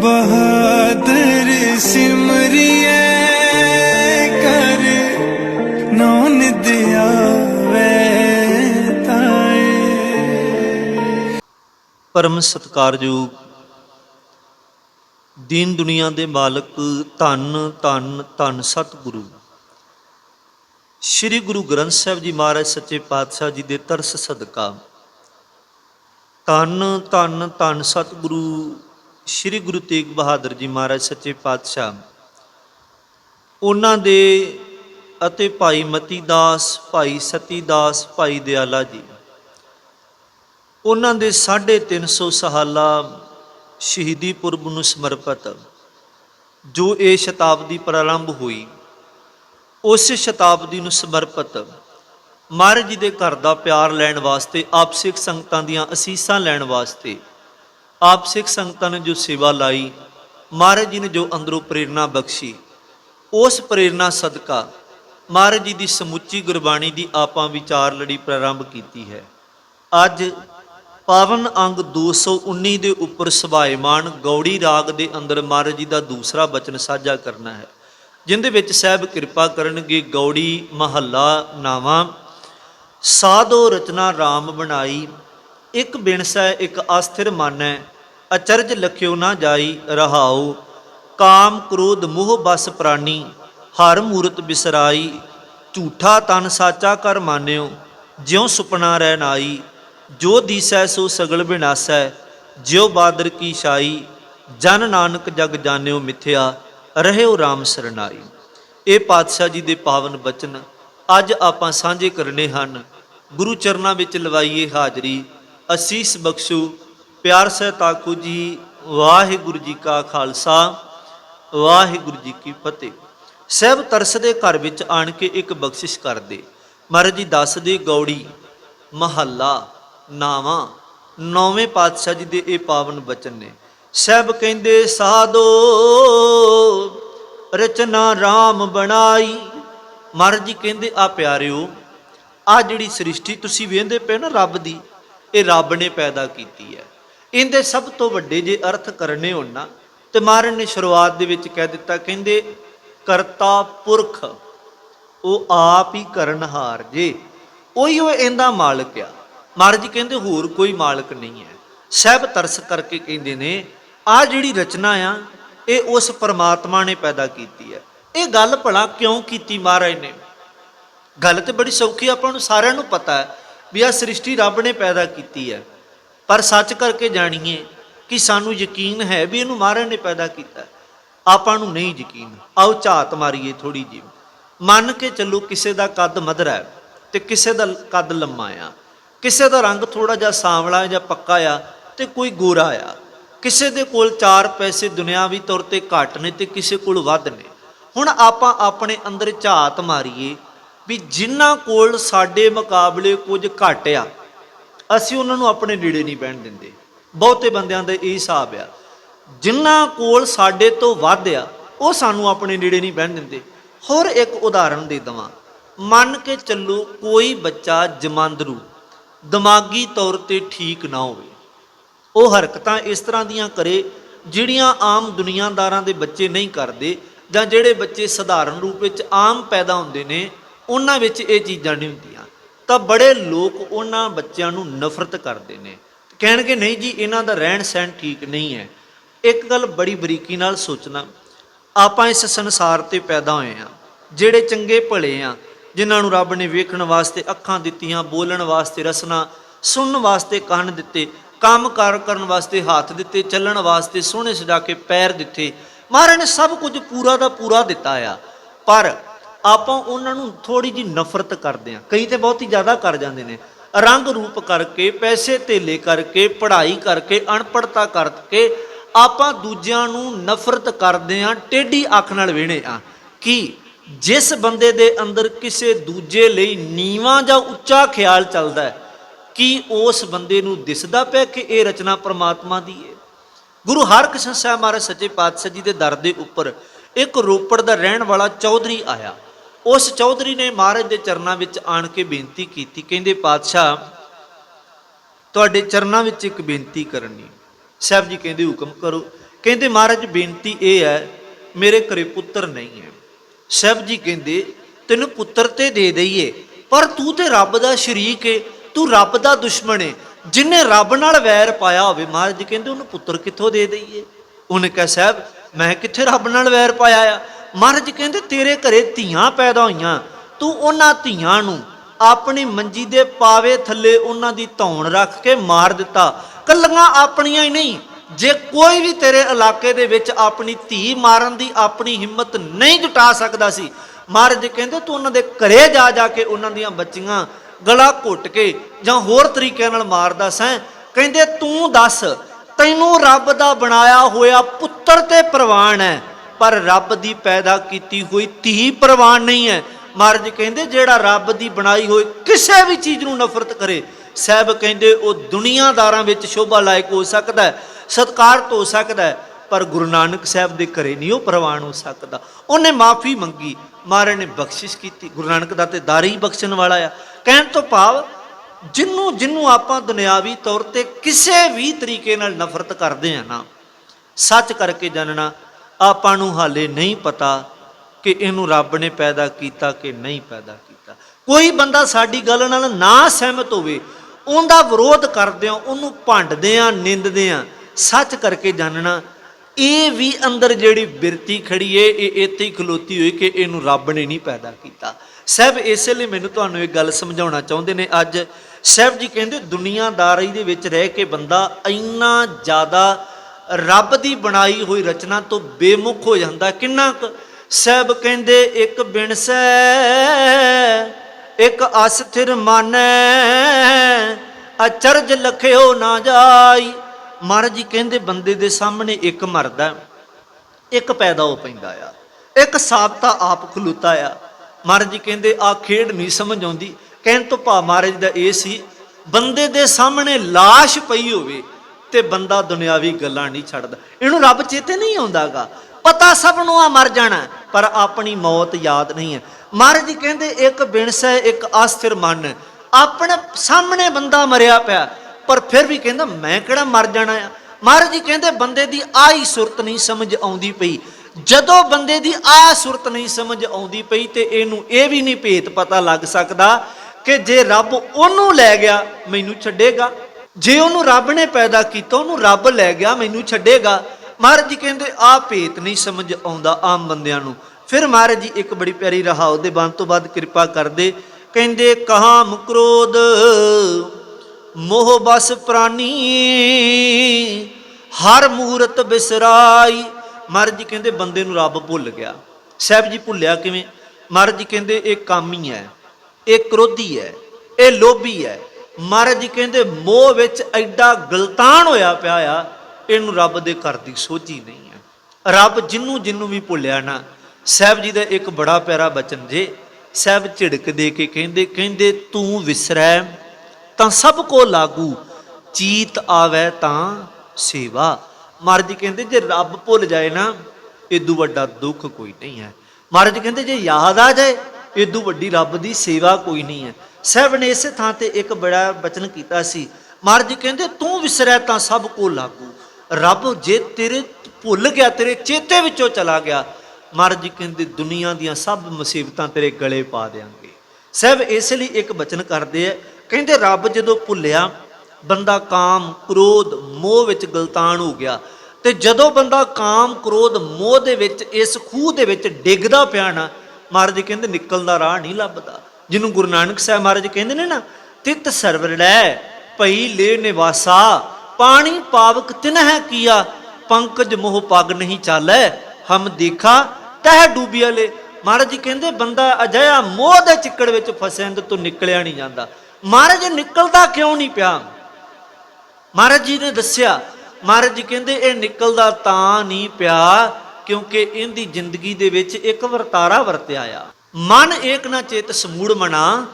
ਬਹਾਦਰ ਸਿਮਰਿਐ ਕਰ ਨਾਨਕ ਦਿਆਵੇ ਤਾਏ। ਪਰਮ ਸਤਕਾਰਯੋਗ ਦੀਨ ਦੁਨੀਆ ਦੇ ਮਾਲਕ ਧੰਨ ਧੰਨ ਧੰਨ ਸਤਿਗੁਰੂ। ਸ੍ਰੀ ਗੁਰੂ ਗ੍ਰੰਥ ਸਾਹਿਬ ਜੀ ਮਹਾਰਾਜ ਸੱਚੇ ਪਾਤਸ਼ਾਹ ਜੀ ਦੇ ਤਰਸ ਸਦਕਾ। ਧੰਨ ਧੰਨ ਧੰਨ ਸਤਿਗੁਰੂ ਸ੍ਰੀ ਗੁਰੂ ਤੇਗ ਬਹਾਦਰ ਜੀ ਮਹਾਰਾਜ ਸੱਚੇ ਪਾਤਸ਼ਾਹ, ਉਹਨਾਂ ਦੇ ਅਤੇ ਭਾਈ ਮਤੀ ਦਾਸ, ਭਾਈ ਸਤੀ ਦਾਸ, ਭਾਈ ਦਿਆਲਾ ਜੀ, ਉਹਨਾਂ ਦੇ 350 ਸਾਲਾ ਸ਼ਹੀਦੀ ਪੁਰਬ ਨੂੰ ਸਮਰਪਿਤ, ਜੋ ਇਹ ਸ਼ਤਾਬਦੀ ਪ੍ਰਾਰੰਭ ਹੋਈ, ਉਸ ਸ਼ਤਾਬਦੀ ਨੂੰ ਸਮਰਪਿਤ ਮਹਾਰਾਜ ਜੀ ਦੇ ਘਰ ਦਾ ਪਿਆਰ ਲੈਣ ਵਾਸਤੇ, ਆਪ ਸਿੱਖ ਸੰਗਤਾਂ ਦੀਆਂ ਅਸੀਸਾਂ ਲੈਣ ਵਾਸਤੇ ਆਪ ਸਿੱਖ ਸੰਗਤਾਂ ਨੇ ਜੋ ਸੇਵਾ ਲਾਈ, ਮਹਾਰਾਜ ਜੀ ਨੇ ਜੋ ਅੰਦਰੋਂ ਪ੍ਰੇਰਣਾ ਬਖਸ਼ੀ, ਉਸ ਪ੍ਰੇਰਣਾ ਸਦਕਾ ਮਹਾਰਾਜ ਜੀ ਦੀ ਸਮੁੱਚੀ ਗੁਰਬਾਣੀ ਦੀ ਆਪਾਂ ਵਿਚਾਰ ਲੜੀ ਪ੍ਰਾਰੰਭ ਕੀਤੀ ਹੈ। ਅੱਜ ਪਾਵਨ ਅੰਗ 219 ਦੇ ਉੱਪਰ ਸਭਾਇਮਾਨ ਗੌੜੀ ਰਾਗ ਦੇ ਅੰਦਰ ਮਹਾਰਾਜ ਜੀ ਦਾ ਦੂਸਰਾ ਬਚਨ ਸਾਂਝਾ ਕਰਨਾ ਹੈ, ਜਿੰਦੇ ਵਿੱਚ ਸਹਿਬ ਕਿਰਪਾ ਕਰਨਗੇ ਗੌੜੀ ਮਹੱਲਾ ਨਾਵਾਂ, ਸਾਧੋ ਰਚਨਾ RAM ਬਣਾਈ ਇੱਕ ਬਿਨਸੈ ਇੱਕ ਅਸਥਿਰ ਮਾਨੈ, ਅਚਰਜ ਲਖਿਓ ਨਾ ਜਾਈ ਰਹਾਉ। ਕਾਮ ਕ੍ਰੋਧ ਮੋਹ ਬਸ ਪ੍ਰਾਨੀ, ਹਰ ਮੂਰਤ ਬਿਸਰਾਈ। ਝੂਠਾ ਤਨ ਸਾਚਾ ਕਰ ਮਾਨਿਓ, ਜਿਉ ਸੁਪਨਾ ਰਹਿ ਨਾਈ। ਜੋ ਦੀਸੈ ਸੋ ਸਗਲ ਬਿਨਾਸੈ, ਜਿਉ ਬਾਦਰ ਕੀ ਸ਼ਾਈ ਜਨ ਨਾਨਕ ਜਗ ਜਾਣਿਓ ਮਿਥਿਆ, ਰਹਿਓ RAM ਸਰਨਾਈ। ਇਹ ਪਾਤਸ਼ਾਹ ਜੀ ਦੇ ਪਾਵਨ ਬਚਨ, ਅੱਜ ਆਪਾਂ ਸਾਂਝੇ ਕਰਨੇ ਹਨ। ਗੁਰੂ ਚਰਨਾਂ ਵਿੱਚ ਲਵਾਈਏ ਹਾਜ਼ਰੀ। ਅਸੀਸ ਬਖਸ਼ੂ, ਪਿਆਰ ਸਹਿਤਾਕੂ ਜੀ, ਵਾਹਿਗੁਰੂ ਜੀ ਕਾ ਖਾਲਸਾ, ਵਾਹਿਗੁਰੂ ਜੀ ਕੀ ਫਤਿਹ। ਸਹਿਬ ਤਰਸ ਦੇ ਘਰ ਵਿੱਚ ਆਣ ਕੇ ਇੱਕ ਬਖਸ਼ਿਸ਼ ਕਰਦੇ ਮਹਾਰਾਜ ਜੀ ਦੱਸਦੇ ਗੌੜੀ, ਮਹੱਲਾ, ਨਾਵਾਂ, ਨੌਵੇਂ ਪਾਤਸ਼ਾਹ ਜੀ ਦੇ ਇਹ ਪਾਵਨ ਬਚਨ ਨੇ। ਸਹਿਬ ਕਹਿੰਦੇ, ਸਾਧੋ, ਰਚਨਾ RAM ਬਣਾਈ। ਮਹਾਰਾਜ ਜੀ ਕਹਿੰਦੇ, ਆ ਪਿਆਰਿਓ, ਆ ਜਿਹੜੀ ਸ੍ਰਿਸ਼ਟੀ ਤੁਸੀਂ ਵੇਖਦੇ ਪਏ ਨਾ ਰੱਬ ਦੀ ਇਹ ਰੱਬ ਨੇ ਪੈਦਾ ਕੀਤੀ ਹੈ। ਇਹਦੇ ਸਭ ਤੋਂ ਵੱਡੇ ਜੇ ਅਰਥ ਕਰਨੇ ਹੋਣ ਨਾ, ਤੇ ਮਹਾਰਾਜ ਨੇ ਸ਼ੁਰੂਆਤ ਦੇ ਵਿੱਚ ਕਹਿ ਦਿੱਤਾ, ਕਹਿੰਦੇ, ਕਰਤਾ ਪੁਰਖ, ਉਹ ਆਪ ਹੀ ਕਰਨਹਾਰ ਜੇ। ਉਹੀ ਉਹ ਇਹਦਾ ਮਾਲਕ ਆ। ਮਹਾਰਾਜ ਕਹਿੰਦੇ, ਹੋਰ ਕੋਈ ਮਾਲਕ ਨਹੀਂ ਹੈ। ਸਹਿਬ ਤਰਸ ਕਰਕੇ ਕਹਿੰਦੇ ਨੇ, ਆ ਜਿਹੜੀ ਰਚਨਾ ਆ, ਇਹ ਉਸ ਪਰਮਾਤਮਾ ਨੇ ਪੈਦਾ ਕੀਤੀ ਹੈ। ਇਹ ਗੱਲ ਭਲਾ ਕਿਉਂ ਕੀਤੀ ਮਹਾਰਾਜ ਨੇ? ਗੱਲ ਤੇ ਬੜੀ ਸੌਖੀ ਆਪਾਂ ਨੂੰ ਸਾਰਿਆਂ ਨੂੰ ਪਤਾ ਹੈ। ਵੀ ਆ ਸ੍ਰਿਸ਼ਟੀ ਰੱਬ ਨੇ ਪੈਦਾ ਕੀਤੀ ਹੈ। ਪਰ ਸੱਚ ਕਰਕੇ ਜਾਣੀਏ ਕਿ ਸਾਨੂੰ ਯਕੀਨ ਹੈ ਵੀ ਇਹਨੂੰ ਮਾਰਨ ਨੇ ਪੈਦਾ ਕੀਤਾ। ਆਪਾਂ ਨੂੰ ਨਹੀਂ ਯਕੀਨ। ਆਓ ਝਾਤ ਮਾਰੀਏ ਥੋੜੀ ਜਿਹੀ। ਮੰਨ ਕੇ ਚੱਲੋ ਕਿਸੇ ਦਾ ਕੱਦ ਮਧਰਾ ਹੈ ਤੇ ਕਿਸੇ ਦਾ ਕੱਦ ਲੰਮਾ ਆ। ਕਿਸੇ ਦਾ ਰੰਗ ਥੋੜਾ ਜਿਹਾ ਸਾਂਵਲਾ ਜਾਂ ਪੱਕਾ ਆ ਤੇ ਕੋਈ ਗੋਰਾ ਆ। ਕਿਸੇ ਦੇ ਕੋਲ 4 ਪੈਸੇ ਦੁਨਿਆਵੀ ਤੌਰ ਤੇ ਘੱਟ ਨੇ ਤੇ ਕਿਸੇ ਕੋਲ ਵੱਧ ਨੇ। ਹੁਣ ਆਪਾਂ ਆਪਣੇ ਅੰਦਰ ਝਾਤ ਮਾਰੀਏ ਵੀ ਜਿਨ੍ਹਾਂ ਕੋਲ ਸਾਡੇ ਮੁਕਾਬਲੇ ਕੁਝ ਘੱਟ ਆ, ਅਸੀਂ ਉਹਨਾਂ ਨੂੰ ਆਪਣੇ ਨੇੜੇ ਨਹੀਂ ਬਹਿਣ ਦਿੰਦੇ। ਬਹੁਤੇ ਬੰਦਿਆਂ ਦਾ ਇਹ ਹਿਸਾਬ ਆ। ਜਿਨ੍ਹਾਂ ਕੋਲ ਸਾਡੇ ਤੋਂ ਵੱਧ ਆ, ਉਹ ਸਾਨੂੰ ਆਪਣੇ ਨੇੜੇ ਨਹੀਂ ਬਹਿਣ ਦਿੰਦੇ। ਹੋਰ ਇੱਕ ਉਦਾਹਰਣ ਦੇ ਦਵਾਂ। ਮੰਨ ਕੇ ਚੱਲੋ ਕੋਈ ਬੱਚਾ ਜਮਾਂਦਰੂ ਦਿਮਾਗੀ ਤੌਰ ਤੇ ਠੀਕ ਨਾ ਹੋਵੇ। ਉਹ ਹਰਕਤਾਂ ਇਸ ਤਰ੍ਹਾਂ ਦੀਆਂ ਕਰੇ ਜਿਹੜੀਆਂ ਆਮ ਦੁਨੀਆਦਾਰਾਂ ਦੇ ਬੱਚੇ ਨਹੀਂ ਕਰਦੇ ਜਾਂ ਜਿਹੜੇ ਬੱਚੇ ਸਧਾਰਨ ਰੂਪ ਵਿੱਚ ਆਮ ਪੈਦਾ ਹੁੰਦੇ ਨੇ ਉਹਨਾਂ ਵਿੱਚ ਇਹ ਚੀਜ਼ਾਂ ਨਹੀਂ ਹੁੰਦੀਆਂ। ਤਾਂ ਬੜੇ ਲੋਕ ਉਹਨਾਂ ਬੱਚਿਆਂ ਨੂੰ ਨਫ਼ਰਤ ਕਰਦੇ ਨੇ। ਕਹਿਣਗੇ, ਨਹੀਂ ਜੀ, ਇਹਨਾਂ ਦਾ ਰਹਿਣ ਸਹਿਣ ਠੀਕ ਨਹੀਂ ਹੈ। ਇੱਕ ਗੱਲ ਬੜੀ ਬਰੀਕੀ ਨਾਲ ਸੋਚਣਾ, ਆਪਾਂ ਇਸ ਸੰਸਾਰ ਤੇ ਪੈਦਾ ਹੋਏ ਆ ਜਿਹੜੇ ਚੰਗੇ ਭਲੇ ਆ ਜਿਨ੍ਹਾਂ ਨੂੰ ਰੱਬ ਨੇ ਵੇਖਣ ਵਾਸਤੇ ਅੱਖਾਂ ਦਿੱਤੀਆਂ, ਬੋਲਣ ਵਾਸਤੇ ਰਸਨਾ, ਸੁਣਨ ਵਾਸਤੇ ਕੰਨ ਦਿੱਤੇ, ਕੰਮ ਕਾਰ ਕਰਨ ਵਾਸਤੇ ਹੱਥ ਦਿੱਤੇ, ਚੱਲਣ ਵਾਸਤੇ ਸੋਹਣੇ ਸਜਾ ਕੇ ਪੈਰ ਦਿੱਤੇ, ਮਹਾਰਾਜ ਨੇ ਸਭ ਕੁਝ ਪੂਰਾ ਦਾ ਪੂਰਾ ਦਿੱਤਾ ਆ। ਪਰ ਆਪਾਂ ਉਹਨਾਂ ਨੂੰ ਥੋੜੀ ਜੀ ਨਫ਼ਰਤ ਕਰਦੇ ਆ ਕਈ ਤੇ ਬਹੁਤ ਹੀ ਜ਼ਿਆਦਾ ਕਰ ਜਾਂਦੇ ਨੇ। ਰੰਗ ਰੂਪ ਕਰਕੇ, ਪੈਸੇ ਧੇਲੇ ਕਰਕੇ, ਪੜ੍ਹਾਈ ਕਰਕੇ ਅਣਪੜਤਾ ਕਰਕੇ ਆਪਾਂ ਦੂਜਿਆਂ ਨੂੰ ਨਫ਼ਰਤ ਕਰਦੇ ਆ ਟੇਢੀ ਅੱਖ ਨਾਲ ਵੇਣੇ ਆ ਕਿ ਜਿਸ ਬੰਦੇ ਦੇ ਅੰਦਰ ਕਿਸੇ ਦੂਜੇ ਲਈ ਨੀਵਾਂ ਜਾਂ ਉੱਚਾ ਖਿਆਲ ਚੱਲਦਾ ਹੈ, ਕੀ ਉਸ ਬੰਦੇ ਨੂੰ ਦਿਸਦਾ ਪਿਆ ਕਿ ਇਹ ਰਚਨਾ ਪ੍ਰਮਾਤਮਾ ਦੀ ਹੈ? ਗੁਰੂ ਹਰਕ੍ਰਿਸ਼ਨ ਸਾਹਿਬ ਮਹਾਰਾਜ ਸੱਚੇ ਪਾਤਸ਼ਾਹ ਜੀ ਦੇ ਦਰ ਦੇ ਉੱਪਰ ਇੱਕ ਰੋਪੜ ਦਾ ਰਹਿਣ ਵਾਲਾ ਚੌਧਰੀ ਆਇਆ। ਉਸ ਚੌਧਰੀ ਨੇ ਮਹਾਰਾਜ ਦੇ ਚਰਨਾਂ ਵਿੱਚ ਆਣ ਕੇ ਬੇਨਤੀ ਕੀਤੀ, ਕਹਿੰਦੇ, ਪਾਤਸ਼ਾਹ, ਤੁਹਾਡੇ ਚਰਨਾਂ ਵਿੱਚ ਇੱਕ ਬੇਨਤੀ ਕਰਨੀ ਸਾਹਿਬ ਜੀ ਕਹਿੰਦੇ, ਹੁਕਮ ਕਰੋ। ਕਹਿੰਦੇ, ਮਹਾਰਾਜ, ਬੇਨਤੀ ਇਹ ਹੈ, ਮੇਰੇ ਘਰੇ ਪੁੱਤਰ ਨਹੀਂ ਹੈ। ਸਾਹਿਬ ਜੀ ਕਹਿੰਦੇ, ਤੈਨੂੰ ਪੁੱਤਰ ਤੇ ਦੇ ਦਈਏ, ਪਰ ਤੂੰ ਤੇ ਰੱਬ ਦਾ ਸ਼ਰੀਕ ਏ, ਤੂੰ ਰੱਬ ਦਾ ਦੁਸ਼ਮਣ ਏ। ਜਿਨੇ ਰੱਬ ਨਾਲ ਵੈਰ ਪਾਇਆ ਹੋਵੇ, ਮਹਾਰਾਜ ਜੀ ਕਹਿੰਦੇ, ਉਹਨੂੰ ਪੁੱਤਰ ਕਿੱਥੋਂ ਦੇ ਦਈਏ? ਉਹਨੇ ਕਿਹਾ, ਸਾਹਿਬ, ਮੈਂ ਕਿੱਥੇ ਰੱਬ ਨਾਲ ਵੈਰ ਪਾਇਆ ਆ? ਮਹਾਰਾਜ ਕਹਿੰਦੇ, ਤੇਰੇ ਘਰੇ ਧੀਆਂ ਪੈਦਾ ਹੋਈਆਂ, ਤੂੰ ਉਹਨਾਂ ਧੀਆਂ ਨੂੰ ਆਪਣੀ ਮੰਜੀ ਦੇ ਪਾਵੇ ਥੱਲੇ ਉਹਨਾਂ ਦੀ ਧੌਣ ਰੱਖ ਕੇ ਮਾਰ ਦਿੱਤਾ। ਕੱਲੀਆਂ ਆਪਣੀਆਂ ਹੀ ਨਹੀਂ, ਜੇ ਕੋਈ ਵੀ ਤੇਰੇ ਇਲਾਕੇ ਦੇ ਵਿੱਚ ਆਪਣੀ ਧੀ ਮਾਰਨ ਦੀ ਆਪਣੀ ਹਿੰਮਤ ਨਹੀਂ ਜੁਟਾ ਸਕਦਾ ਸੀ, ਮਹਾਰਾਜ ਕਹਿੰਦੇ, ਤੂੰ ਉਹਨਾਂ ਦੇ ਘਰੇ ਜਾ ਜਾ ਕੇ ਉਹਨਾਂ ਦੀਆਂ ਬੱਚੀਆਂ ਗਲਾ ਘੁੱਟ ਕੇ ਜਾਂ ਹੋਰ ਤਰੀਕਿਆਂ ਨਾਲ ਮਾਰਦਾ ਸੈਂ। ਕਹਿੰਦੇ, ਤੂੰ ਦੱਸ, ਤੈਨੂੰ ਰੱਬ ਦਾ ਬਣਾਇਆ ਹੋਇਆ ਪੁੱਤਰ ਤੇ ਪ੍ਰਵਾਨ ਹੈ ਪਰ ਰੱਬ ਦੀ ਪੈਦਾ ਕੀਤੀ ਹੋਈ ਧੀ ਪ੍ਰਵਾਨ ਨਹੀਂ ਹੈ। ਮਹਾਰਾਜ ਕਹਿੰਦੇ, ਜਿਹੜਾ ਰੱਬ ਦੀ ਬਣਾਈ ਹੋਈ ਕਿਸੇ ਵੀ ਚੀਜ਼ ਨੂੰ ਨਫ਼ਰਤ ਕਰੇ, ਸਾਹਿਬ ਕਹਿੰਦੇ, ਉਹ ਦੁਨੀਆਦਾਰਾਂ ਵਿੱਚ ਸ਼ੋਭਾ ਲਾਇਕ ਹੋ ਸਕਦਾ ਹੈ ਸਤਕਾਰਤ ਹੋ ਸਕਦਾ ਹੈ, ਪਰ ਗੁਰੂ ਨਾਨਕ ਸਾਹਿਬ ਦੇ ਘਰੇ ਨਹੀਂ ਉਹ ਪ੍ਰਵਾਨ ਹੋ ਸਕਦਾ। ਉਹਨੇ ਮਾਫੀ ਮੰਗੀ, ਮਹਾਰਾਜ ਨੇ ਬਖਸ਼ਿਸ਼ ਕੀਤੀ। ਗੁਰੂ ਨਾਨਕ ਦਾ ਤੇ ਦਾਰੀ ਬਖਸ਼ਣ ਵਾਲਾ ਆ। ਕਹਿਣ ਤੋਂ ਭਾਵ, ਜਿੰਨੂੰ ਜਿੰਨੂੰ ਆਪਾਂ ਦੁਨਿਆਵੀ ਤੌਰ ਤੇ ਕਿਸੇ ਵੀ ਤਰੀਕੇ ਨਾਲ ਨਫ਼ਰਤ ਕਰਦੇ ਆ ਨਾ, ਸੱਚ ਕਰਕੇ ਜਾਣਨਾ ਆਪਾਂ ਨੂੰ ਹਾਲੇ ਨਹੀਂ ਪਤਾ ਕਿ ਇਹਨੂੰ ਰੱਬ ਨੇ ਪੈਦਾ ਕੀਤਾ ਕਿ ਨਹੀਂ ਪੈਦਾ ਕੀਤਾ। ਕੋਈ ਬੰਦਾ ਸਾਡੀ ਗੱਲ ਨਾਲ ਨਾ ਸਹਿਮਤ ਹੋਵੇ, ਉਹਦਾ ਵਿਰੋਧ ਕਰਦੇ ਆ ਉਹਨੂੰ ਭੰਡਦੇ ਆ ਨਿੰਦਦੇ ਆ ਸੱਚ ਕਰਕੇ ਜਾਣਨਾ ਇਹ ਵੀ ਅੰਦਰ ਜਿਹੜੀ ਬਿਰਤੀ ਖੜੀ ਏ, ਇਹ ਇੱਥੇ ਹੀ ਖਲੋਤੀ ਹੋਈ ਕਿ ਇਹਨੂੰ ਰੱਬ ਨੇ ਨਹੀਂ ਪੈਦਾ ਕੀਤਾ। ਸਹਿਬ, ਇਸੇ ਲਈ ਮੈਨੂੰ ਤੁਹਾਨੂੰ ਇਹ ਗੱਲ ਸਮਝਾਉਣਾ ਚਾਹੁੰਦੇ ਨੇ ਅੱਜ। ਸਹਿਬ ਜੀ ਕਹਿੰਦੇ, ਦੁਨੀਆਦਾਰੀ ਦੇ ਵਿੱਚ ਰਹਿ ਕੇ ਬੰਦਾ ਇੰਨਾ ਜ਼ਿਆਦਾ ਰੱਬ ਦੀ ਬਣਾਈ ਹੋਈ ਰਚਨਾ ਤੋਂ ਬੇਮੁਖ ਹੋ ਜਾਂਦਾ। ਕਿੰਨਾ ਕੁ ਸਹਿਬ ਕਹਿੰਦੇ, ਇੱਕ ਬਿਨਸੈ ਇੱਕ ਅਸਥਿਰ ਮਾਨੈ, ਅਚਰਜ ਲਖਿਓ ਨਾ ਜਾਈ। ਮਹਾਰਾਜ ਜੀ ਕਹਿੰਦੇ, ਬੰਦੇ ਦੇ ਸਾਹਮਣੇ ਇੱਕ ਮਰਦਾ ਇੱਕ ਪੈਦਾ ਹੋ ਪੈਂਦਾ ਆ, ਇੱਕ ਸਾਬਤਾ ਆਪ ਖਲੂਤਾ ਆ। ਮਹਾਰਾਜ ਜੀ ਕਹਿੰਦੇ ਆ ਖੇਡ ਨਹੀਂ ਸਮਝ ਆਉਂਦੀ। ਕਹਿਣ ਤੋਂ ਭਾ ਮਹਾਰਾਜ ਦਾ ਇਹ ਸੀ, ਬੰਦੇ ਦੇ ਸਾਹਮਣੇ লাশ ਪਈ ਹੋਵੇ ਤੇ ਬੰਦਾ ਦੁਨਿਆਵੀ ਗੱਲਾਂ ਨਹੀਂ ਛੱਡਦਾ। ਇਹਨੂੰ ਰੱਬ ਚੇਤੇ ਨਹੀਂ ਆਉਂਦਾਗਾ। ਪਤਾ ਸਭ ਨੂੰ ਆ ਮਰ ਜਾਣਾ, ਪਰ ਆਪਣੀ ਮੌਤ ਯਾਦ ਨਹੀਂ ਹੈ। ਮਹਾਰਾਜ ਜੀ ਕਹਿੰਦੇ, ਇੱਕ ਬਿਨਸੈ ਇੱਕ ਅਸਥਿਰ ਮਨ। ਆਪਣੇ ਸਾਹਮਣੇ ਬੰਦਾ ਮਰਿਆ ਪਿਆ, ਪਰ ਫਿਰ ਵੀ ਕਹਿੰਦਾ, ਮੈਂ ਕਿਹੜਾ ਮਰ ਜਾਣਾ ਆ? ਮਹਾਰਾਜ ਜੀ ਕਹਿੰਦੇ, ਬੰਦੇ ਦੀ ਆਹੀ ਸੁਰਤ ਨਹੀਂ ਸਮਝ ਆਉਂਦੀ ਪਈ। ਜਦੋਂ ਬੰਦੇ ਦੀ ਆ ਸੁਰਤ ਨਹੀਂ ਸਮਝ ਆਉਂਦੀ ਪਈ ਤੇ ਇਹਨੂੰ ਇਹ ਵੀ ਨਹੀਂ ਭੇਤ ਪਤਾ ਲੱਗ ਸਕਦਾ ਕਿ ਜੇ ਰੱਬ ਉਹਨੂੰ ਲੈ ਗਿਆ, ਮੈਨੂੰ ਛੱਡੇਗਾ। ਜੇ ਉਹਨੂੰ ਰੱਬ ਨੇ ਪੈਦਾ ਕੀਤਾ, ਉਹਨੂੰ ਰੱਬ ਲੈ ਗਿਆ, ਮੈਨੂੰ ਛੱਡੇਗਾ। ਮਹਾਰਾਜ ਜੀ ਕਹਿੰਦੇ ਆ ਭੇਤ ਨਹੀਂ ਸਮਝ ਆਉਂਦਾ ਆਮ ਬੰਦਿਆਂ ਨੂੰ। ਫਿਰ ਮਹਾਰਾਜ ਜੀ ਇੱਕ ਬੜੀ ਪਿਆਰੀ ਰਹਾਉ ਦੇ ਬੰਦ ਤੋਂ ਬਾਅਦ ਕਿਰਪਾ ਕਰਦੇ। ਕਹਿੰਦੇ, ਕਹਾ ਕ੍ਰੋਧ ਮੋਹ ਬਸ ਪ੍ਰਾਨੀ, ਹਰ ਮੂਰਤ ਬਿਸਰਾਈ। ਮਹਾਰਾਜ ਜੀ ਕਹਿੰਦੇ, ਬੰਦੇ ਨੂੰ ਰੱਬ ਭੁੱਲ ਗਿਆ। ਸਾਹਿਬ ਜੀ ਭੁੱਲਿਆ ਕਿਵੇਂ? ਮਹਾਰਾਜ ਜੀ ਕਹਿੰਦੇ, ਇਹ ਕਾਮੀ ਹੈ, ਇਹ ਕ੍ਰੋਧੀ ਹੈ, ਇਹ ਲੋਭੀ ਹੈ। ਮਹਾਰਾਜ ਜੀ ਕਹਿੰਦੇ, ਮੋਹ ਵਿੱਚ ਐਡਾ ਗਲਤਾਨ ਹੋਇਆ ਪਿਆ ਆ, ਇਹਨੂੰ ਰੱਬ ਦੇ ਘਰ ਦੀ ਸੋਝੀ ਨਹੀਂ ਹੈ ਰੱਬ ਜਿੰਨੂੰ ਜਿੰਨੂੰ ਵੀ ਭੁੱਲਿਆ ਨਾ, ਸਾਹਿਬ ਜੀ ਦਾ ਇੱਕ ਬੜਾ ਪਿਆਰਾ ਬਚਨ ਜੇ, ਸਾਹਿਬ ਝਿੜਕ ਦੇ ਕੇ ਕਹਿੰਦੇ ਕਹਿੰਦੇ, ਤੂੰ ਵਿਸਰੈ, ਤਾਂ ਸਭ ਕੋ ਲਾਗੂ, ਚੀਤ ਆਵੇ ਤਾਂ ਸੇਵਾ। ਮਹਾਰਾਜ ਕਹਿੰਦੇ, ਜੇ ਰੱਬ ਭੁੱਲ ਜਾਏ ਨਾ, ਏਦੂ ਵੱਡਾ ਦੁੱਖ ਕੋਈ ਨਹੀਂ ਹੈ। ਮਹਾਰਾਜ ਕਹਿੰਦੇ, ਜੇ ਯਾਦ ਆ ਜਾਏ ਏਦੂ ਵੱਡੀ ਰੱਬ ਦੀ ਸੇਵਾ ਕੋਈ ਨਹੀਂ ਹੈ। ਸਾਹਿਬ ਨੇ ਇਸੇ ਥਾਂ ਤੇ ਇੱਕ ਬੜਾ ਬਚਨ ਕੀਤਾ ਸੀ। ਮਹਾਰਾਜ ਕਹਿੰਦੇ, ਤੂੰ ਵਿਸਰੈ ਤਾਂ ਸਭ ਕੋ ਲਾਗੂ। ਰੱਬ ਜੇ ਤੇਰੇ ਭੁੱਲ ਗਿਆ, ਤੇਰੇ ਚੇਤੇ ਵਿੱਚੋਂ ਚਲਾ ਗਿਆ, ਮਹਾਰਾਜ ਕਹਿੰਦੇ, ਦੁਨੀਆ ਦੀਆਂ ਸਭ ਮੁਸੀਬਤਾਂ ਤੇਰੇ ਗਲੇ ਪਾ ਦੇਾਂਗੇ ਸਾਹਿਬ ਇਸ ਲਈ ਇੱਕ ਬਚਨ ਕਰਦੇ ਆ। ਕਹਿੰਦੇ, ਰੱਬ ਜਦੋਂ ਭੁੱਲਿਆ, ਬੰਦਾ ਕਾਮ, ਕ੍ਰੋਧ, ਮੋਹ ਵਿੱਚ ਗਲਤਾਨ ਹੋ ਗਿਆ। ਤੇ ਜਦੋਂ ਬੰਦਾ ਕਾਮ, ਕ੍ਰੋਧ, ਮੋਹ ਦੇ ਵਿੱਚ, ਇਸ ਖੂਹ ਦੇ ਵਿੱਚ ਡਿੱਗਦਾ ਪਿਆ ਨਾ ਮਹਾਰਾਜ ਜੀ ਕਹਿੰਦੇ ਨਿਕਲਣ ਦਾ ਰਾਹ ਨਹੀਂ ਲੱਭਦਾ। ਜਿਹਨੂੰ ਗੁਰੂ ਨਾਨਕ ਸਾਹਿਬ ਮਹਾਰਾਜ ਕਹਿੰਦੇ ਨੇ ਨਾ, ਤਿਤ ਸਰਵਰ ਭਈ ਲੈ ਨਿਵਾਸਾ, ਪਾਣੀ ਪਾਵਕ ਤਿਨਹਿ ਕੀਆ, ਪੰਕਜ ਮੋਹ ਪਗ ਨਹੀਂ ਚਾਲੈ, ਹਮ ਦੇਖਾ, ਤਹ ਡੂਬਿਆ ਲੈ। ਮਹਾਰਾਜ ਜੀ ਕਹਿੰਦੇ, ਬੰਦਾ ਅਜਿਹਾ ਮੋਹ ਦੇ ਚਿੱਕੜ ਵਿੱਚ ਫਸਿਆ ਤੇ ਤੂੰ ਨਿਕਲਿਆ ਨਹੀਂ ਜਾਂਦਾ। ਮਹਾਰਾਜ ਨਿਕਲਦਾ ਕਿਉਂ ਨਹੀਂ ਪਿਆ? ਮਹਾਰਾਜ ਜੀ ਨੇ ਦੱਸਿਆ, ਮਹਾਰਾਜ ਜੀ ਕਹਿੰਦੇ, ਇਹ ਨਿਕਲਦਾ ਤਾਂ ਨਹੀਂ ਪਿਆ ਕਿਉਂਕਿ ਇਹਦੀ ਜ਼ਿੰਦਗੀ ਦੇ ਵਿੱਚ ਇੱਕ ਵਰਤਾਰਾ ਵਰਤਿਆ ਆ। ਮਨ ਏਕ ਨਾ ਚੇਤ ਸਮੂੜ ਮਨਾ,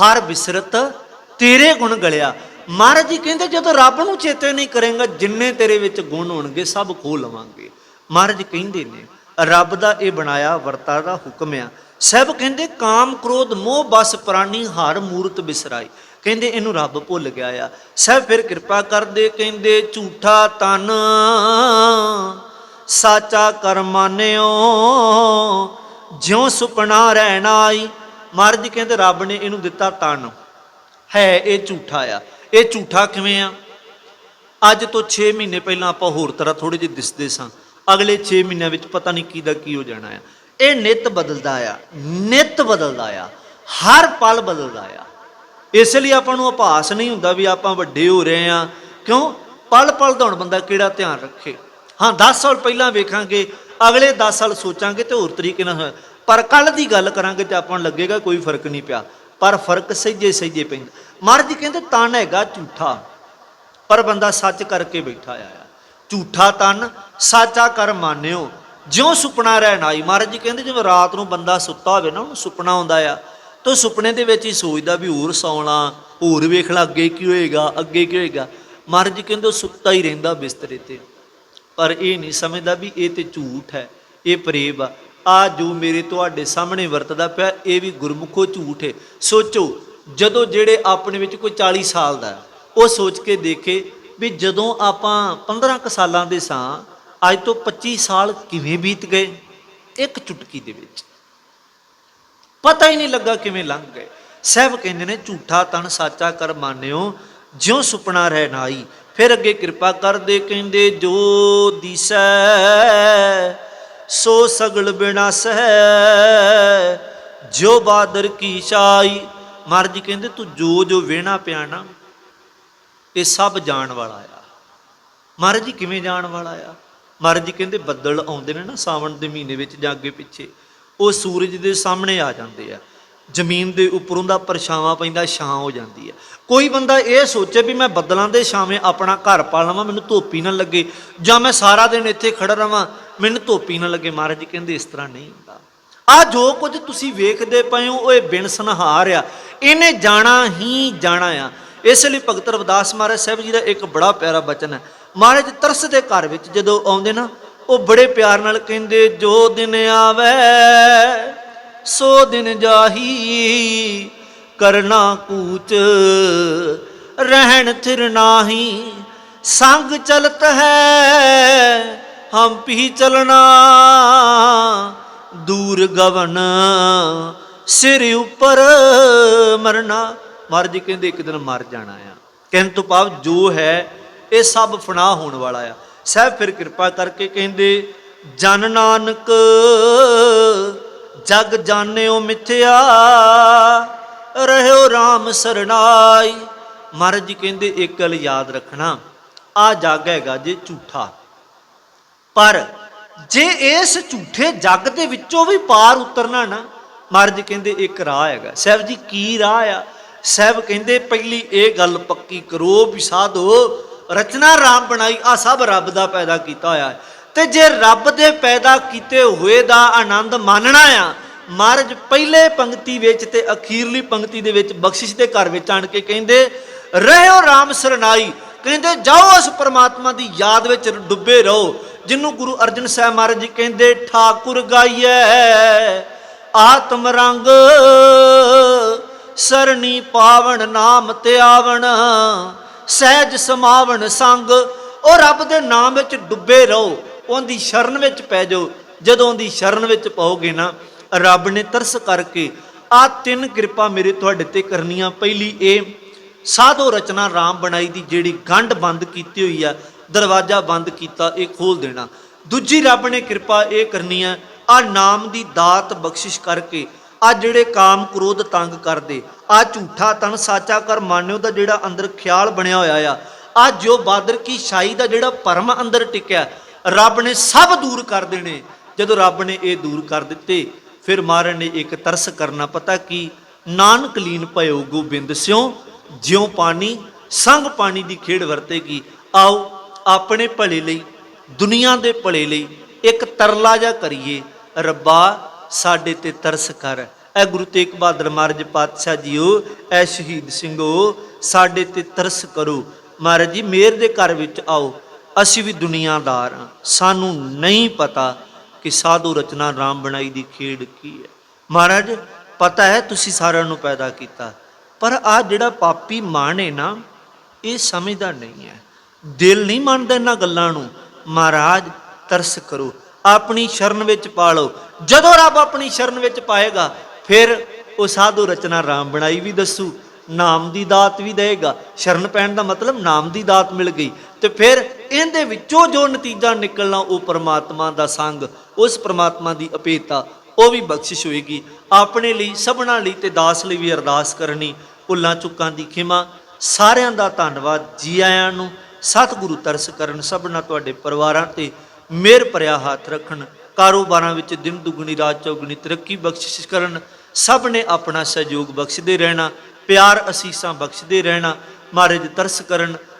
ਹਰ ਬਿਸਰਤ ਤੇਰੇ ਗੁਣ ਗਲਿਆ। ਮਹਾਰਾਜ ਜੀ ਕਹਿੰਦੇ, ਜਦੋਂ ਰੱਬ ਨੂੰ ਚੇਤੇ ਨਹੀਂ ਕਰੇਗਾ, ਜਿੰਨੇ ਤੇਰੇ ਵਿੱਚ ਗੁਣ ਹੋਣਗੇ, ਸਭ ਖੋ ਲਵਾਂਗੇ। ਮਹਾਰਾਜ ਕਹਿੰਦੇ ਨੇ, ਰੱਬ ਦਾ ਇਹ ਬਣਾਇਆ ਵਰਤਾ ਦਾ ਹੁਕਮ ਆ। ਸਭ ਕਹਿੰਦੇ, ਕਾਮ ਕ੍ਰੋਧ ਮੋਹ ਬਸ ਪ੍ਰਾਨੀ ਹਰ ਮੂਰਤ ਬਿਸਰਾਈ। ਕਹਿੰਦੇ, ਇਹਨੂੰ ਰੱਬ ਭੁੱਲ ਗਿਆ ਆ। ਸਭ ਫਿਰ ਕਿਰਪਾ ਕਰਦੇ, ਕਹਿੰਦੇ, ਝੂਠਾ ਤਨ ਸਾਚਾ ਕਰ ਮਾਨਿਓ। ਜਿਉ ਸੁਪਨਾ ਰਹਿਣਾ ਆਈ, ਮਹਾਰਾਜ ਜੀ ਕਹਿੰਦੇ ਰੱਬ ਨੇ ਇਹਨੂੰ ਦਿੱਤਾ ਤਨ। ਹੈ, ਇਹ ਝੂਠਾ ਆ। ਇਹ ਝੂਠਾ ਕਿਵੇਂ ਆ? ਅੱਜ ਤੋਂ 6 ਮਹੀਨੇ ਪਹਿਲਾਂ ਆਪਾਂ ਹੋਰ ਤਰ੍ਹਾਂ ਥੋੜੇ ਜਿਹੇ ਦਿਸਦੇ ਸਾਂ। ਅਗਲੇ 6 ਮਹੀਨਿਆਂ ਵਿੱਚ ਪਤਾ ਨਹੀਂ ਕੀ ਦਾ ਕੀ ਹੋ ਜਾਣਾ ਆ। ਇਹ ਨਿਤ ਬਦਲਦਾ ਆ। ਨਿਤ ਬਦਲਦਾ ਆ। ਹਰ ਪਲ ਬਦਲਦਾ ਆ। ਇਸ ਲਈ ਆਪਾਂ ਨੂੰ ਆਭਾਸ ਨਹੀਂ ਹੁੰਦਾ ਵੀ ਆਪਾਂ ਵੱਡੇ ਹੋ ਰਹੇ ਆ। ਕਿਉਂ? ਪਲ ਪਲ ਦਾ ਹੁਣ ਬੰਦਾ ਕਿਹੜਾ ਧਿਆਨ ਰੱਖੇ? ਹਾਂ 10 ਸਾਲ ਪਹਿਲਾਂ ਵੇਖਾਂਗੇ, ਅਗਲੇ 10 ਸਾਲ ਸੋਚਾਂਗੇ ਤੇ ਹੋਰ ਤਰੀਕੇ ਨਾਲ ਹੋਇਆ। ਪਰ ਕੱਲ ਦੀ ਗੱਲ ਕਰਾਂਗੇ ਤੇ ਆਪਾਂ ਨੂੰ ਲੱਗੇਗਾ ਕੋਈ ਫ਼ਰਕ ਨਹੀਂ ਪਿਆ। ਪਰ ਫ਼ਰਕ ਸਹਿਜੇ ਸਹਿਜੇ ਪੈਂਦਾ। ਮਹਾਰਾਜ ਕਹਿੰਦੇ, ਤਨ ਹੈਗਾ ਝੂਠਾ। ਪਰ ਬੰਦਾ ਸੱਚ ਕਰਕੇ ਬੈਠਾ ਆ। ਝੂਠਾ ਤਨ, ਸਾਚਾ ਕਰ ਮਾਨਿਓ। ਜਿਉਂ ਸੁਪਨਾ ਰਹਿਣ ਆਈ। ਮਹਾਰਾਜ ਜੀ ਕਹਿੰਦੇ ਜਿਵੇਂ ਰਾਤ ਨੂੰ ਬੰਦਾ ਸੁੱਤਾ ਹੋਵੇ ਨਾ, ਉਹਨੂੰ ਸੁਪਨਾ ਆਉਂਦਾ ਆ। ਤਾਂ ਸੁਪਨੇ ਦੇ ਵਿੱਚ ਹੀ ਸੋਚਦਾ ਵੀ ਹੋਰ ਸੌਣਾ, ਹੋਰ ਵੇਖ ਲਾ, ਅੱਗੇ ਕੀ ਹੋਏਗਾ, ਅੱਗੇ ਕੀ ਹੋਏਗਾ। ਮਹਾਰਾਜ ਜੀ ਕਹਿੰਦੇ, ਉਹ ਸੁੱਤਾ ਹੀ ਰਹਿੰਦਾ ਬਿਸਤਰੇ ਤੇ। ਪਰ ਇਹ ਨਹੀਂ ਸਮਝਦਾ ਵੀ ਇਹ ਤੇ ਝੂਠ ਹੈ, ਇਹ ਪ੍ਰੇਬ ਆ। ਆ ਜੋ ਮੇਰੇ ਤੁਹਾਡੇ ਸਾਹਮਣੇ ਵਰਤਦਾ ਪਿਆ, ਇਹ ਵੀ ਗੁਰਮੁਖੋ ਝੂਠ ਹੈ ਸੋਚੋ, ਜਦੋਂ ਜਿਹੜੇ ਆਪਣੇ ਵਿੱਚ ਕੋਈ 40 ਸਾਲ ਦਾ ਉਹ ਸੋਚ ਕੇ ਦੇਖੇ ਵੀ ਜਦੋਂ ਆਪਾਂ 15 ਕੁ ਸਾਲਾਂ ਦੇ ਸਾਂ, ਅੱਜ ਤੋਂ 25 ਸਾਲ ਕਿਵੇਂ ਬੀਤ ਗਏ? ਇੱਕ ਚੁਟਕੀ ਦੇ ਵਿੱਚ। ਪਤਾ ਹੀ ਨਹੀਂ ਲੱਗਾ ਕਿਵੇਂ ਲੰਘ ਗਏ। ਸਹਿਬ ਕਹਿੰਦੇ ਨੇ, ਝੂਠਾ ਤਨ ਸਾਚਾ ਕਰ ਮਾਨਿਓ, ਜਿਉ ਸੁਪਨਾ ਰਹਿ ਨਾਈ ਫਿਰ ਅੱਗੇ ਕਿਰਪਾ ਕਰਦੇ ਕਹਿੰਦੇ, ਜੋ ਦਿਸੈ, ਸੋ ਸਗਲ ਬਿਨਾਸੈ ਜੋ ਬਾਦਰ ਕੀ ਸ਼ਾਈ ਮਹਾਰਾਜ ਕਹਿੰਦੇ, ਤੂੰ ਜੋ ਜੋ ਵੇਣਾ ਪਿਆ ਨਾ, ਇਹ ਸਭ ਜਾਣ ਵਾਲਾ ਆ। ਮਹਾਰਾਜ ਜੀ ਕਿਵੇਂ ਜਾਣ ਵਾਲਾ ਆ? ਮਹਾਰਾਜ ਜੀ ਕਹਿੰਦੇ, ਬੱਦਲ ਆਉਂਦੇ ਨੇ ਨਾ ਸਾਵਣ ਦੇ ਮਹੀਨੇ ਵਿੱਚ ਜਾਂ ਅੱਗੇ ਪਿੱਛੇ, ਉਹ ਸੂਰਜ ਦੇ ਸਾਹਮਣੇ ਆ ਜਾਂਦੇ ਆ। ਜ਼ਮੀਨ ਦੇ ਉੱਪਰੋਂ ਦਾ ਪਰਛਾਵਾਂ ਪੈਂਦਾ, ਛਾਂ ਹੋ ਜਾਂਦੀ ਹੈ। ਕੋਈ ਬੰਦਾ ਇਹ ਸੋਚੇ ਵੀ ਮੈਂ ਬੱਦਲਾਂ ਦੇ ਛਾਵੇਂ ਆਪਣਾ ਘਰ ਪਾ ਲਵਾਂ, ਮੈਨੂੰ ਧੋਪੀ ਨਾ ਲੱਗੇ, ਜਾਂ ਮੈਂ ਸਾਰਾ ਦਿਨ ਇੱਥੇ ਖੜਾ ਰਵਾਂ, ਮੈਨੂੰ ਧੋਪੀ ਨਾ ਲੱਗੇ। ਮਹਾਰਾਜ ਜੀ ਕਹਿੰਦੇ, ਇਸ ਤਰ੍ਹਾਂ ਨਹੀਂ ਹੁੰਦਾ। ਆ ਜੋ ਕੁਝ ਤੁਸੀਂ ਵੇਖਦੇ ਪਏ ਹੋ, ਉਹ ਇਹ ਬਿਨ ਆ। ਇਹਨੇ ਜਾਣਾ ਹੀ ਜਾਣਾ ਆ। ਇਸ ਲਈ ਭਗਤ ਰਵਿਦਾਸ ਮਹਾਰਾਜ ਸਾਹਿਬ ਜੀ ਦਾ ਇੱਕ ਬੜਾ ਪਿਆਰਾ ਬਚਨ ਹੈ। ਮਹਾਰਾਜ ਤਰਸ ਦੇ ਘਰ ਵਿੱਚ ਜਦੋਂ ਆਉਂਦੇ ਨਾ, ਉਹ ਬੜੇ ਪਿਆਰ ਨਾਲ ਕਹਿੰਦੇ, ਜੋ ਦਿਨ ਆਵੇ ਸੋ ਦਿਨ ਜਾਹੀ ਕਰਨਾ ਕੂਚ। ਰਹਿਣ ਥਿਰ ਨਾਹੀ, ਸੰਗ ਚਲਤ ਹੈ, ਹਮ ਪੀ ਚਲਣਾ। ਦੂਰ ਗਵਨ ਸਿਰ ਉੱਪਰ ਮਰਨਾ। ਮਹਾਰਾਜ ਜੀ ਕਹਿੰਦੇ ਇੱਕ ਦਿਨ ਮਰ ਜਾਣਾ ਆ। ਕਹਿਣ ਤੋਂ ਭਾਵ ਜੋ ਹੈ, ਇਹ ਸਭ ਫਨਾ ਹੋਣ ਵਾਲਾ ਆ। ਸਾਹਿਬ ਫਿਰ ਕਿਰਪਾ ਕਰਕੇ ਕਹਿੰਦੇ, ਜਨ ਨਾਨਕ ਜਗ ਜਾਣਿਓ ਮਿਥਿਆ, ਰਹਿਓ RAM ਸਰਣਾਈ ਮਹਾਰਾਜ ਜੀ ਕਹਿੰਦੇ ਇੱਕ ਗੱਲ ਯਾਦ ਰੱਖਣਾ, ਆ ਜਗ ਹੈਗਾ ਜੇ ਝੂਠਾ। ਪਰ ਜੇ ਇਸ ਝੂਠੇ ਜੱਗ ਦੇ ਵਿੱਚੋਂ ਵੀ ਪਾਰ ਉਤਰਨਾ ਨਾ, ਮਹਾਰਾਜ ਜੀ ਕਹਿੰਦੇ, ਇੱਕ ਰਾਹ ਹੈਗਾ। ਸਾਹਿਬ ਜੀ, ਕੀ ਰਾਹ ਆ? ਸਾਹਿਬ ਕਹਿੰਦੇ, ਪਹਿਲੀ ਇਹ ਗੱਲ ਪੱਕੀ ਕਰੋ ਵੀ ਸਾਧੋ, ਰਚਨਾ ਰਾਮ ਬਣਾਈ ਆ ਸਭ ਰੱਬ ਦਾ ਪੈਦਾ ਕੀਤਾ ਹੋਇਆ। ਹੈ ਤੇ ਜੇ ਰੱਬ ਦੇ ਪੈਦਾ ਕੀਤੇ ਹੋਏ ਦਾ ਆਨੰਦ ਮਾਨਣਾ ਆ, ਮਹਾਰਾਜ ਪਹਿਲੇ ਪੰਕਤੀ ਵਿੱਚ ਤੇ ਅਖੀਰਲੀ ਪੰਕਤੀ ਦੇ ਵਿੱਚ ਬਖਸ਼ਿਸ਼ ਦੇ ਘਰ ਵਿੱਚ ਆਣ ਕੇ ਕਹਿੰਦੇ, ਰਹਿਓ RAM ਸਰਨਾਈ। ਕਹਿੰਦੇ, ਜਾਓ ਉਸ ਪ੍ਰਮਾਤਮਾ ਦੀ ਯਾਦ ਵਿੱਚ ਡੁੱਬੇ ਰਹੋ ਜਿਹਨੂੰ ਗੁਰੂ ਅਰਜਨ ਸਾਹਿਬ ਮਹਾਰਾਜ ਜੀ ਕਹਿੰਦੇ, ਠਾਕੁਰ ਗਾਈਐ, ਆਤਮ ਰੰਗ, ਸਰਣੀ ਪਾਵਣ ਨਾਮ ਤੇ ਆਵਣ, ਸਹਿਜ ਸਮਾਵਣ ਸੰਗ। ਉਹ ਰੱਬ ਦੇ ਨਾਮ ਵਿੱਚ ਡੁੱਬੇ ਰਹੋ। ਉਹਦੀ ਸ਼ਰਨ ਵਿੱਚ ਪੈ ਜਾਓ। ਜਦੋਂ ਉਹਦੀ ਸ਼ਰਨ ਵਿੱਚ ਪਾਓਗੇ ਨਾ, ਰੱਬ ਨੇ ਤਰਸ ਕਰਕੇ ਆ ਤਿੰਨ ਕਿਰਪਾ ਮੇਰੇ ਤੁਹਾਡੇ ਤੇ ਕਰਨੀਆਂ। ਪਹਿਲੀ ਇਹ, ਸਾਧੋ ਰਚਨਾ ਰਾਮ ਬਣਾਈ ਦੀ ਜਿਹੜੀ ਗੰਢ ਬੰਦ ਕੀਤੀ ਹੋਈ ਆ, ਦਰਵਾਜ਼ਾ ਬੰਦ ਕੀਤਾ, ਇਹ ਖੋਲ ਦੇਣਾ। ਦੂਜੀ ਰੱਬ ਨੇ ਕਿਰਪਾ ਇਹ ਕਰਨੀ ਆ ਆ ਨਾਮ ਦੀ ਦਾਤ ਬਖਸ਼ਿਸ਼ ਕਰਕੇ ਆ ਜਿਹੜੇ ਕਾਮ ਕ੍ਰੋਧ ਤੰਗ ਕਰਦੇ ਆ ਝੂਠਾ ਤਨ ਸਾਚਾ ਕਰ ਮਾਨਿਓ ਦਾ ਜਿਹੜਾ ਅੰਦਰ ਖਿਆਲ ਬਣਿਆ ਹੋਇਆ ਆ ਆ ਜੋ ਬਾਦਰ ਕੀ ਸ਼ਾਹੀ ਦਾ ਜਿਹੜਾ ਪਰਮ ਅੰਦਰ ਟਿਕਿਆ ਰੱਬ ਨੇ ਸਭ ਦੂਰ ਕਰ ਦੇਣੇ। ਜਦੋਂ ਰੱਬ ਨੇ ਇਹ ਦੂਰ ਕਰ ਦਿੱਤੇ, ਫਿਰ ਮਹਾਰਾਜ ਨੇ ਇੱਕ ਤਰਸ ਕਰਨਾ ਪਤਾ ਕੀ? ਨਾਨਕ ਲੀਨ ਭਇਓ ਗੋਬਿੰਦ ਸਿਉ ਜਿਉ ਪਾਣੀ, ਸੰਗ ਪਾਣੀ ਦੀ ਖੇਡ ਵਰਤੇਗੀ। ਆਓ ਆਪਣੇ ਭਲੇ ਲਈ, ਦੁਨੀਆ ਦੇ ਭਲੇ ਲਈ ਇੱਕ ਤਰਲਾ ਜਾ ਕਰੀਏ। ਰੱਬਾ, ਸਾਡੇ ਤੇ ਤਰਸ ਕਰ। ਐ ਗੁਰੂ ਤੇਗ ਬਹਾਦਰ ਮਹਾਰਾਜ ਪਾਤਸ਼ਾਹ ਜੀਓ, ਐ ਸ਼ਹੀਦ ਸਿੰਘੋ, ਸਾਡੇ ਤੇ ਤਰਸ ਕਰੋ। ਮਹਾਰਾਜ ਜੀ, ਮੇਰ ਦੇ ਘਰ ਵਿੱਚ ਆਓ। ਅਸੀਂ ਵੀ ਦੁਨੀਆਦਾਰ ਹਾਂ। ਸਾਨੂੰ ਨਹੀਂ ਪਤਾ ਕਿ ਸਾਧੂ ਰਚਨਾ ਰਾਮ ਬਣਾਈ ਦੀ ਖੇਡ ਕੀ ਹੈ। ਮਹਾਰਾਜ, ਪਤਾ ਹੈ ਤੁਸੀਂ ਸਾਰਿਆਂ ਨੂੰ ਪੈਦਾ ਕੀਤਾ। ਪਰ ਆ ਜਿਹੜਾ ਪਾਪੀ ਮਨ ਹੈ ਨਾ, ਇਹ ਸਮਝਦਾ ਨਹੀਂ ਹੈ। ਦਿਲ ਨਹੀਂ ਮੰਨਦਾ ਇਹਨਾਂ ਗੱਲਾਂ ਨੂੰ। ਮਹਾਰਾਜ, ਤਰਸ ਕਰੋ। ਆਪਣੀ ਸ਼ਰਨ ਵਿੱਚ ਪਾ ਲਓ ਜਦੋਂ ਰੱਬ ਆਪਣੀ ਸ਼ਰਨ ਵਿੱਚ ਪਾਏਗਾ, ਫਿਰ ਉਹ ਸਾਧੂ ਰਚਨਾ ਰਾਮ ਬਣਾਈ ਵੀ ਦੱਸੂ। ਨਾਮ ਦੀ ਦਾਤ ਵੀ ਦੇਗਾ। ਸ਼ਰਨ ਪੈਣ ਦਾ ਮਤਲਬ ਨਾਮ ਦੀ ਦਾਤ ਮਿਲ ਗਈ। ਤੇ ਫਿਰ ਇਹਦੇ ਵਿੱਚੋਂ ਜੋ ਨਤੀਜਾ ਨਿਕਲਣਾ ਉਹ ਪ੍ਰਮਾਤਮਾ ਦਾ ਸੰਗ, ਉਸ ਪ੍ਰਮਾਤਮਾ ਦੀ ਅਪੇਤਾ, ਉਹ ਵੀ ਬਖਸ਼ਿਸ਼ ਹੋਏਗੀ। ਆਪਣੇ ਲਈ, ਸਭਨਾਂ ਲਈ ਤੇ ਦਾਸ ਲਈ ਵੀ ਅਰਦਾਸ ਕਰਨੀ, ਭੁੱਲਾਂ ਚੁੱਕਾਂ ਦੀ ਖਿਮਾ। ਸਾਰਿਆਂ ਦਾ ਧੰਨਵਾਦ ਜੀ ਆਇਆਂ ਨੂੰ। ਸਤਿਗੁਰੂ ਤਰਸ ਕਰਨ ਸਭਨਾ ਤੁਹਾਡੇ ਪਰਿਵਾਰਾਂ ਤੇ। ਮਿਹਰ ਭਰਿਆ ਹੱਥ ਰੱਖਣ। ਕਾਰੋਬਾਰਾਂ ਵਿੱਚ ਦਿਨ ਦੁਗਣੀ, ਰਾਤ ਚੌਗਣੀ ਤਰੱਕੀ ਬਖਸ਼ਿਸ਼ ਕਰਨ। ਸਭ ਨੇ ਆਪਣਾ ਸਹਿਯੋਗ ਬਖਸ਼ਦੇ ਰਹਿਣਾ। ਪਿਆਰ ਅਸੀਸਾਂ ਬਖਸ਼ਦੇ ਰਹਿਣਾ। ਮਹਾਰਾਜ ਤਰਸ ਕਰਨ।